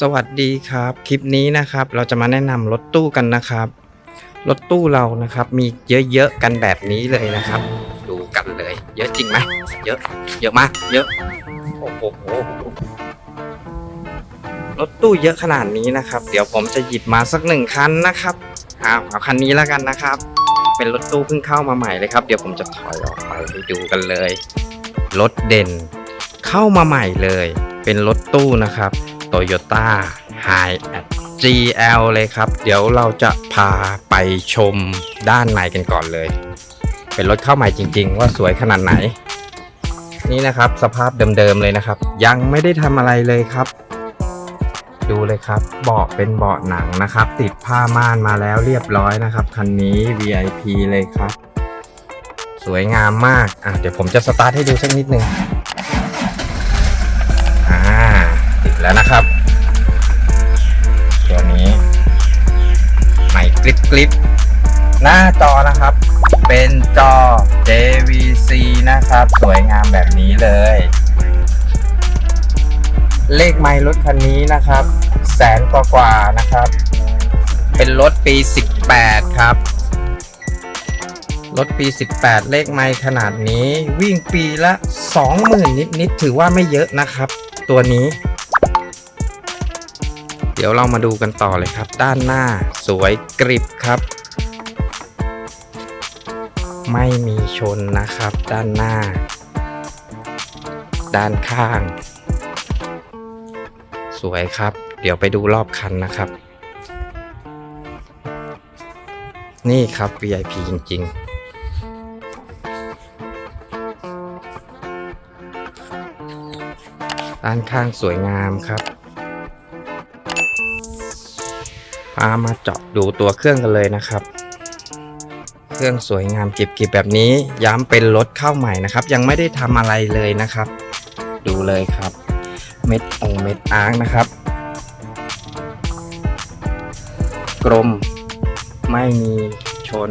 สวัสดีครับ คลิปนี้นะครับเราจะมาแนะนำรถตู้กันนะครับ รถตู้เรานะครับมีเยอะๆกันแบบนี้เลยนะครับ ดูกันเลย เยอะจริงไหมเยอะ เยอะมาก เยอะโอ้โหรถตู้เยอะขนาดนี้นะครับ เดี๋ยวผมจะหยิบมาสักหนึ่งคันนะครับเอาเอาคันนี้แล้วกันนะครับ เป็นรถตู้เพิ่งเข้ามาใหม่เลยครับ เดี๋ยวผมจะถอยออกไปให้ดูกันเลยรถเด่น เข้ามาใหม่เลย เป็นรถตู้นะครับ Toyota h i a GL เลยครับ เดี๋ยวเราจะพาไปชมด้านในกันก่อนเลย เป็นรถเข้าใหม่จริง ๆ ว่าสวยขนาดไหน นี่นะครับสภาพเดิมๆเลยนะครับ ยังไม่ได้ทำอะไรเลยครับ ดูเลยครับ เบาะเป็นเบาะหนังนะครับ ติดผ้าม่านมาแล้วเรียบร้อยนะครับ คันนี้ VIP เลยครับ สวยงามมากอะเดี๋ยวผมจะสตาร์ทให้ดูสักนิดนึง อ่า ติด แล้วนะครับ ตัวนี้ใหม่กริบกริบหน้าจอนะครับ เป็นจอ JVC นะครับ สวยงามแบบนี้เลย เลขไมล์รถคันนี้นะครับ แสนกว่ากว่านะครับ เป็นรถปี 18 ครับรถปี 18 เลขไมล์ขนาดนี้วิ่งปีละ 20,000 นิด ๆ ถือว่าไม่เยอะนะครับ ตัวนี้ เดี๋ยวเรามาดูกันต่อเลยครับ ด้านหน้าสวยกริบครับ ไม่มีชนนะครับ ด้านหน้า ด้านข้าง สวยครับ เดี๋ยวไปดูรอบคันนะครับ นี่ครับ VIP จริง ๆด้านข้างสวยงามครับ พามาเจาะดูตัวเครื่องกันเลยนะครับ เครื่องสวยงามเก็บๆแบบนี้ย้ำเป็นรถเข้าใหม่นะครับ ยังไม่ได้ทำอะไรเลยนะครับ ดูเลยครับ เม็ดองเม็ดอาร์กนะครับ กลมไม่มีชน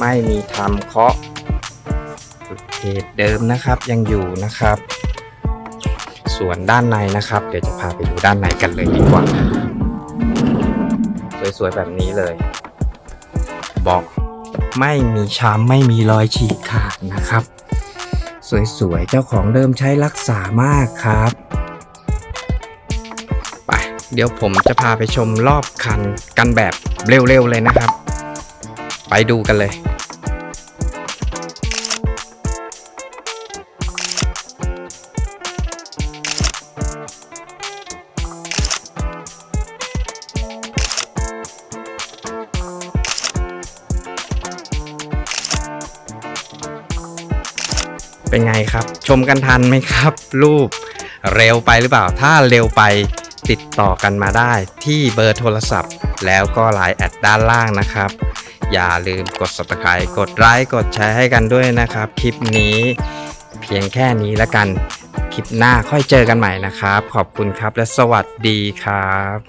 ไม่มีทำเคาะเพจเดิมนะครับยังอยู่นะครับ ส่วนด้านในนะครับ เดี๋ยวจะพาไปดูด้านในกันเลยดีกว่า สวยๆแบบนี้เลย บอกไม่มีช้ำไม่มีรอยฉีกขาดนะครับ สวยๆ เจ้าของเดิมใช้รักษามากครับไปเดี๋ยวผมจะพาไปชมรอบคันกันแบบเร็วๆเลยนะครับ ไปดูกันเลย เป็นไงครับ ชมกันทันไหมครับ รูปเร็วไปหรือเปล่า ถ้าเร็วไปติดต่อกันมาได้ที่เบอร์โทรศัพท์ แล้วก็ไลน์แอดด้านล่างนะครับ อย่าลืมกด subscribe กดไลค์กดแชร์ให้กันด้วยนะครับ คลิปนี้เพียงแค่นี้แล้วกัน คลิปหน้าค่อยเจอกันใหม่นะครับ ขอบคุณครับและสวัสดีครับ